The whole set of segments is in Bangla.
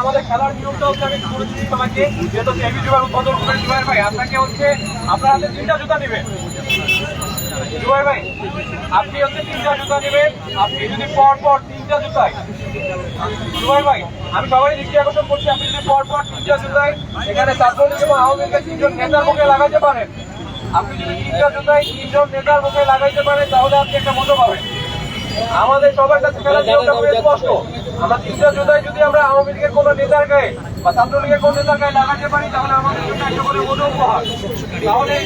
আমাদের খেলার নিয়মটা যেহেতু হেভি জুবাই উদ্বোধন জুবাইর ভাই, আপনাকে হচ্ছে, আপনার হাতে তিনটা জুতা নেবেন। ভাই, আপনি হচ্ছে তিনটা জুতা নেবেন, আপনি যদি পর পর তিনটা জুতায় আমি সবাই দৃষ্টি করছি, আপনি যদি পর পর তিনটা জুতায় এখানে তিনজন নেতার মুখে লাগাতে পারেন। আপনি যদি তিনটা জুতায় তিনজন নেতার মুখে লাগাইতে পারেন, তাহলে আপনি একটা মতো পাবেন। আমাদের সবার কাছে খুবই স্পষ্ট আমরা তিনটা জুতায় যদি আমরা আওয়ামী লীগের কোনো নেতার গায়ে বা ছাত্রলীগের কোনো নেতার গায়ে লাগাতে পারি তাহলে আমাদের জন্য একটা করে মনে উপহার তাহলে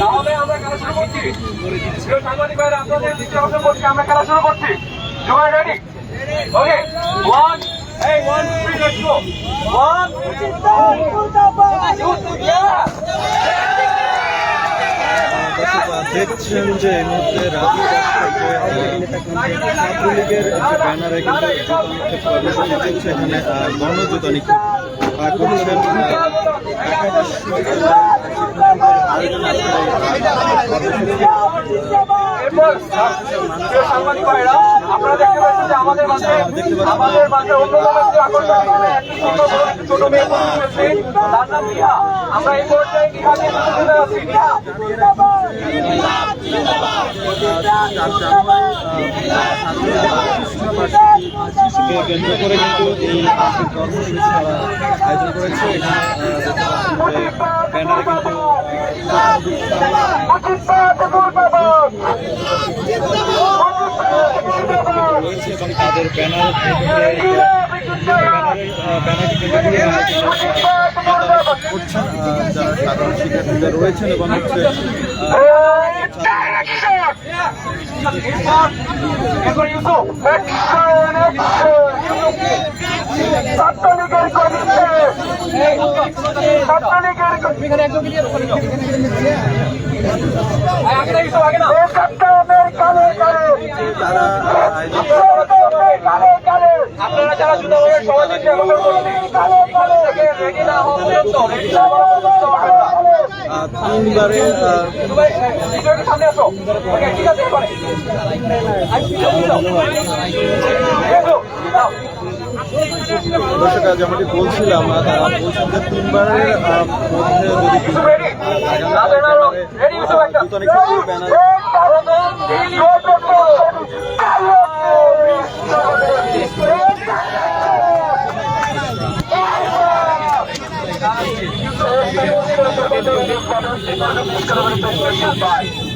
তাহলে আমরা খেলা শুরু করছি সাংবাদিক ভাইরা আপনাদের দৃষ্টি আকর্ষণ করছি আমরা খেলা শুরু করছি সবাই রেডি ওকে ওয়ান এই one three let's go one দেখছেন যে এই মুহূর্তে রাজু ছাত্রলীগের যে ব্যানারে কিন্তু এখানে গণজুতা নিক্ষেপ করছেন আহ, এরপর প্রিয় সাংবাদিক ভাইরা আপনারা দেখতে পাচ্ছেন যে আমাদের মাঝে আমাদের মাঝে অন্যতম একটি আকর্ষণ ছোট মেয়ে উপস্থিত তার নাম নিহা আমরা এই পর্যায়ে নিহাকে তুলে যাচ্ছি নিহা কে কেন্দ্র করে কিন্তু এই কর্মসূচি আয়োজন করেছে ব্যানারে কিন্তু রয়েছে এবং তাদের ব্যানার সাধারণ শিক্ষার্থীরা রয়েছেন এবং হচ্ছে এরপর ইউসুফ ছাত্রলীগের কর্মীকে ছাত্রলীগের ছাত্রদের কালে কালে আপনারা যারা পর্যন্ত আহ, তিনবারে সামনে আসো ঠিক আছে দর্শকরা যেমনটি বলছিলাম তারা বলছেন যে তিনবারের মধ্যে যদি ইউসুফ রেডি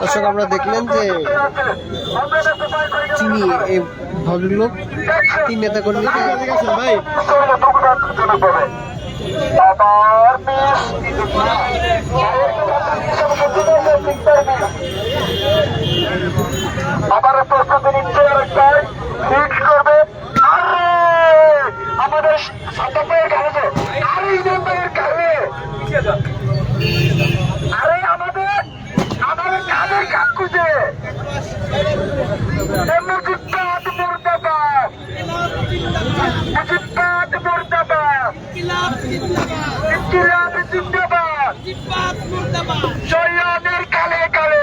দর্শক আমরা দেখলেন যে চিনি এই ভদ্রলোক তিন নেতা কর্মীকে ভাই আবার প্রস্তুতি নিচ্ছে আরেকটাই। ফিক্স করবে। আমাদের আরে আমাদের আমাদের কাদের কাকুজে শৈয়াদের কালে কালে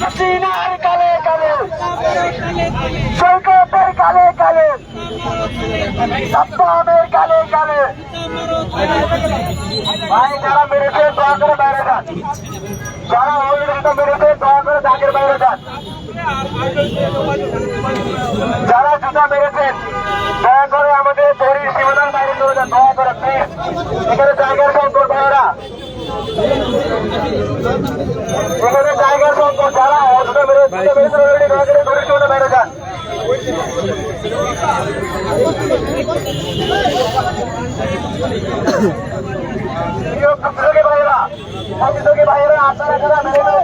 হাসিনার কালে কালে সৈকতের কালে কালে সাদ্দামের কালে কালে ভাই যারা মেরেছে দয়া করে মেরেছে দয়া করে দাগের বাইরে যান যারা জুতা মেরেছেন, দয়া করে আমাদের শরীর সীমানার বাইরে চলে যান, দয়া করে প্লিজ। এখানে জায়গার সংকট ভাইরা এখানে জায়গার সংকট, যারা অজুতা মেরে, জুতা মেরেছেন অলরেডি দয়া করে শরীর সীমানার বাইরে যান। প্রিয় ভাইয়েরা ভাইয়েরা, আপনারা যারা মেরে মেরে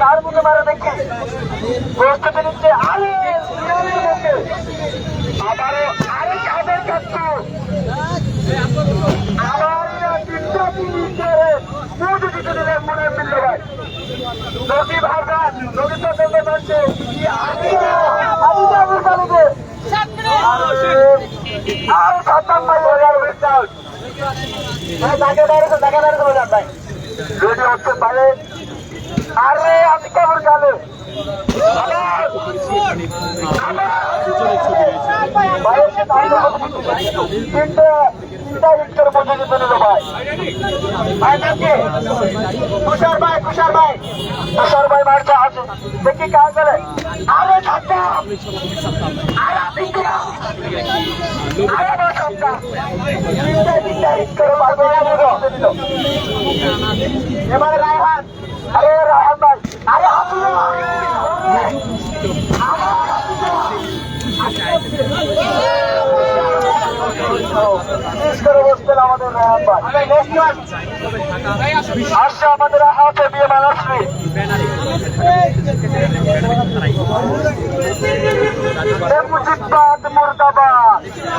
কার মুখে মারা দেখি? প্রস্তুতি নিচ্ছে আরে, আবারও আরে কাদের কাচ্ছু আবার মনে হয় ভাই। নদী ভাষা নদী তো দেখতে পাচ্ছে কি আরে সাতাম ভাই তাকে বাইরে তাকে বাইরে যান ভাই। রেডি হচ্ছে বাইরে আরে আমি কেমন গেলে। তিনটা তিনটা ইঞ্চের মধ্যে নিল ভাই ভাই দেখি তুষার ভাই তুষার ভাই তুষার ভাই মারছে আছে দেখি কাজ করে এবারে রায়হান আরে রায়হান ভাই আরে আমাদের রায়হান ভাই হাতে বিয়ে মুজিবাদ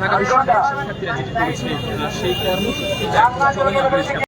ঢাকা বিশ্ববিদ্যালয়ের শিক্ষার্থীরা যেটি করেছে সেই কর্মসূচিতে